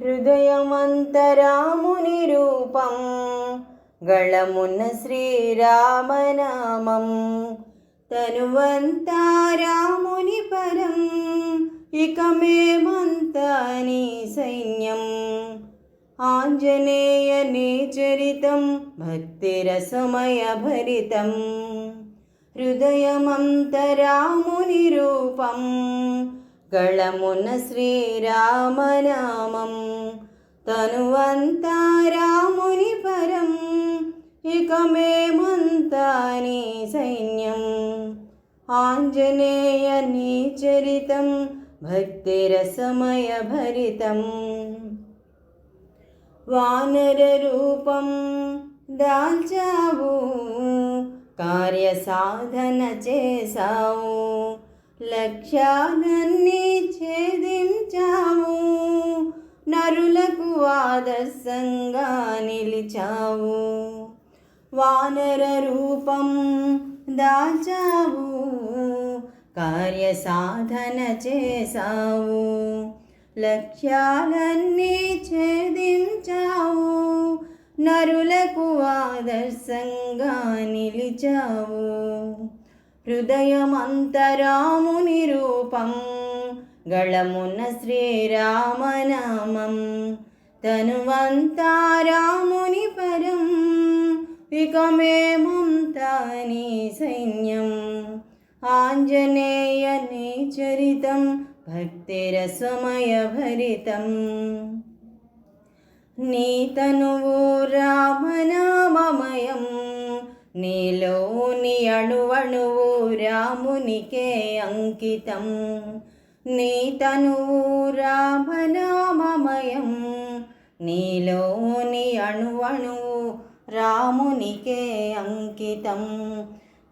హృదయమంతరాముని రూపం గళమున్న శ్రీరామనామం. తనువంతా రాముని పరం ఇక మేమంతా నీ సైన్యం. ఆంజనేయ చరితం భక్తిరసమయభరితం హృదయమంతరాముని రూపం గళమున శ్రీరామనామం. తనువంతా రాముని పరం ఇక మేమంతా నీ సైన్యం. ఆంజనేయ నీ చరితం భక్తిరసమయ భరితం. వానర రూపం దాల్చావు కార్య సాధన చేసావు లక్ష్యాలన్నీ ఛేదించావు నరులకు ఆదర్శంగా నిలిచావు. వానర రూపం దాచావు కార్య సాధన చేసావు లక్ష్యాలన్నీ ఛేదించావు నరులకు ఆదర్శంగా నిలిచావు. హృదయమంతరాముని రూపం గళమున శ్రీరామనామం. తనువంతా రాముని పరం ఇక సైన్యం. ఆంజనేయ నీ చరితం భక్తిరసమయ భరితం. నీ తనువు రామునికే అంకితం. నీ తనువు రామనామమయం. నీలోని అణువణువు రామునికే అంకితం.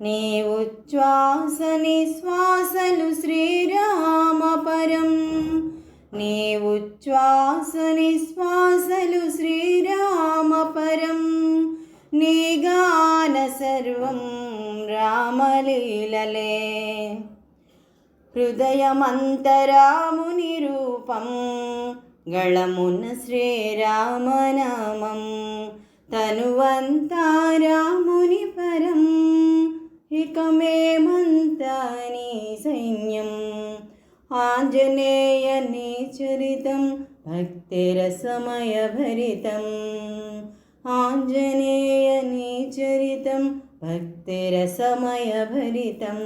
నీ ఉచ్ఛ్వాస నిశ్వాసలు శ్రీరామపరం. నీ ఉచ్ఛ్వాస నిశ్వాసలు శ్రీరామపరం. నీగా రామలీలలే. హృదయమంతరాముని రూపం గళమున శ్రీరామనామం తనువంతా రాముని పరం ఇక మేమంతా నీ సైన్యం. ఆంజనేయ నీ చరితం భక్తిరసమయ భరితం ఆంజనేయ నీ చరితం భక్తిరసమయ భరితం